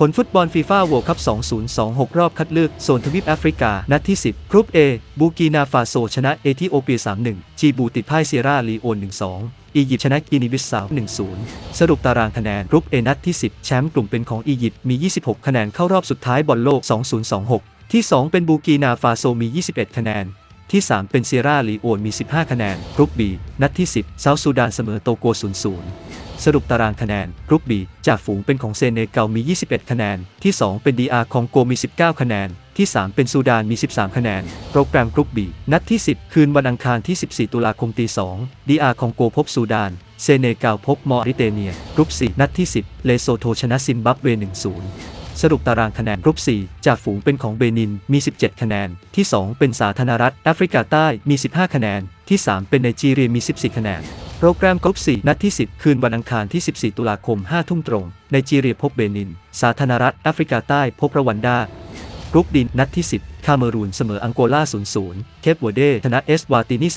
ผลฟุตบอลฟีฟ่า w ว r l d คัพ 2026 รอบคัดเลือกโซนทวีปแอฟริกา นัดที่ 10 กรุ๊ป A บูกีนาฟาโซ ชนะเอธิโอเปีย 3-1 จีบูติดพ่ายเซียร่าลีโอน 1-2 อียิปต์ชนะกินีบิสซาว 1-0 สรุปตารางคะแนนกรุ๊ป A นัดที่ 10 แชมป์กลุ่มเป็นของอียิปต์มี 26 คะแนนเข้ารอบสุดท้ายบอลโลก 2026 ที่ 2 เป็นบูกีนาฟาโซมี 21 คะแนน ที่ 3 เป็นเซียร่าลีโอนมี 15 คะแนนกรุ๊ป B นัดที่ 10เซาท์ซูดานเสมอโตโก0-0สรุปตารางคะแนนกรุ๊ป B จากฝูงเป็นของเซเนกัลมี 21 คะแนน ที่ 2 เป็น DR คองโกมี 19 คะแนน ที่ 3 เป็นซูดานมี 13 คะแนน โปรแกรมกรุ๊ป B นัดที่ 10 คืนวันอังคารที่ 14 ตุลาคมตี2 DR คองโกพบซูดาน เซเนกัลพบมอริเตเนียกรุ๊ป4นัดที่ 10 เลโซโทชนะซิมบับเว 1-0 สรุปตารางคะแนนกรุ๊ป 4 จากฝูงเป็นของเบนินมี 17 คะแนน ที่ 2 เป็นสาธารณรัฐแอฟริกาใต้มี 15 คะแนน ที่ 3 เป็นไนจีเรียมี 14 คะแนน โปรแกรมกรุ๊ป 4 นัดที่ 10 คืนวันอังคารที่ 14 ตุลาคม 5 ทุ่มตรงไนจีเรียพบเบนิน สาธารณรัฐแอฟริกาใต้พบรวันดากรุ๊ปดินนัดที่ 10 คาเมรูนเสมออังโกลา 0-0 เคปวเดชนะเอสวาตินี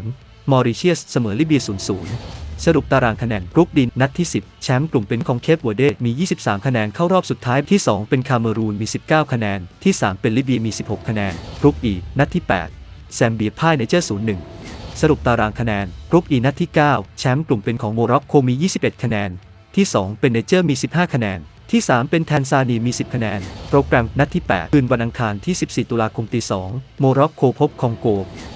3-0 มอริเชียสเสมอลิเบีย 0-0 สรุปตารางคะแนนกรุ๊ปดินนัดที่ 10 แชมป์กลุ่มเป็นของเคปวเดมี 23 คะแนนเข้ารอบสุดท้ายที่ 2 เป็นคาเมรูนมี 19 คะแนน ที่ 3 เป็นลิเบียมี 16 คะแนนกรุ๊ปอีนัดที่ 8 แซมเบียพ่ายในเจอร์0-1 สรุปตารางคะแนนกรุ๊ปอีนัดที่ 9 แชมป์กลุ่มเป็นของโมร็อกโกมี 21 คะแนน ที่ 2 เป็นไนเจอร์มี 15 คะแนน ที่ 3 เป็นแทนซาเนียมี 10 คะแนน โปรแกรมนัดที่ 8 คืนวันอังคารที่ 14 ตุลาคมตี2โมร็อกโกพบคองโก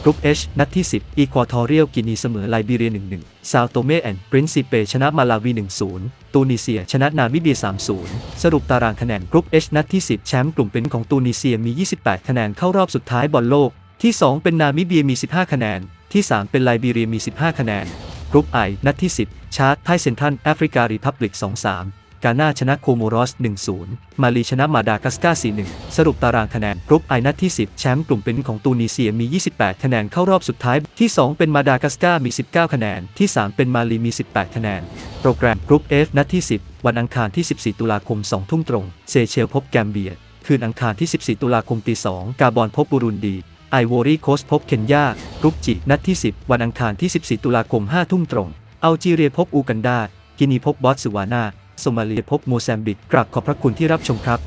กรุ๊ป H นัดที่ 10 อีควอทอเรียลกินีเสมอไลบีเรีย 1-1 ซาวโตเมแอนด์ปรินซิเปชนะมาลาวี 1-0 ตูนิเซียชนะนามิเบีย 3-0 สรุปตารางคะแนนกรุ๊ป H นัดที่ 10 แชมป์กลุ่มเป็นของตูนิเซียมี 28 คะแนนเข้ารอบสุดท้ายบอลโลก ที่ 2 เป็นนามิเบียมี 15 คะแนน ที่ 3 เป็นไลบีเรียมี 15 คะแนน กรุ๊ป I นัดที่ 10 ชาร์ตไทเซนทันแอฟริการีพับลิก 2-3 กาน่าชนะโคโมรอส 1-0 มาลีชนะมาดากัสการ์4-1 สรุปตารางคะแนนกรุ๊ปไอนัดที่ 10 แชมป์กลุ่มเป็นของตูนิเซียมี 28 คะแนนเข้ารอบสุดท้าย ที่ 2 เป็นมาดากัสการ์มี 19 คะแนน ที่ 3 เป็นมาลีมี 18 คะแนน โปรแกรมกรุ๊ป F นัดที่ 10 วันอังคารที่ 14 ตุลาคม 2 ทุ่มตรง เซเชลพบแกมเบีย คืนอังคารที่ 14 ตุลาคมตี2กาบอนพบบูรุนดี ไอวอรี่โคสพบเคนยารุกจิ นัดที่ 10 วันอังคารที่ 14 ตุลาคม 5 ทุ่มตรง อัลจีเรียพบอูกันดา กินีพบบอตสวานา โซมาเลียพบโมแซมบิก กราบขอบพระคุณที่รับชมครับ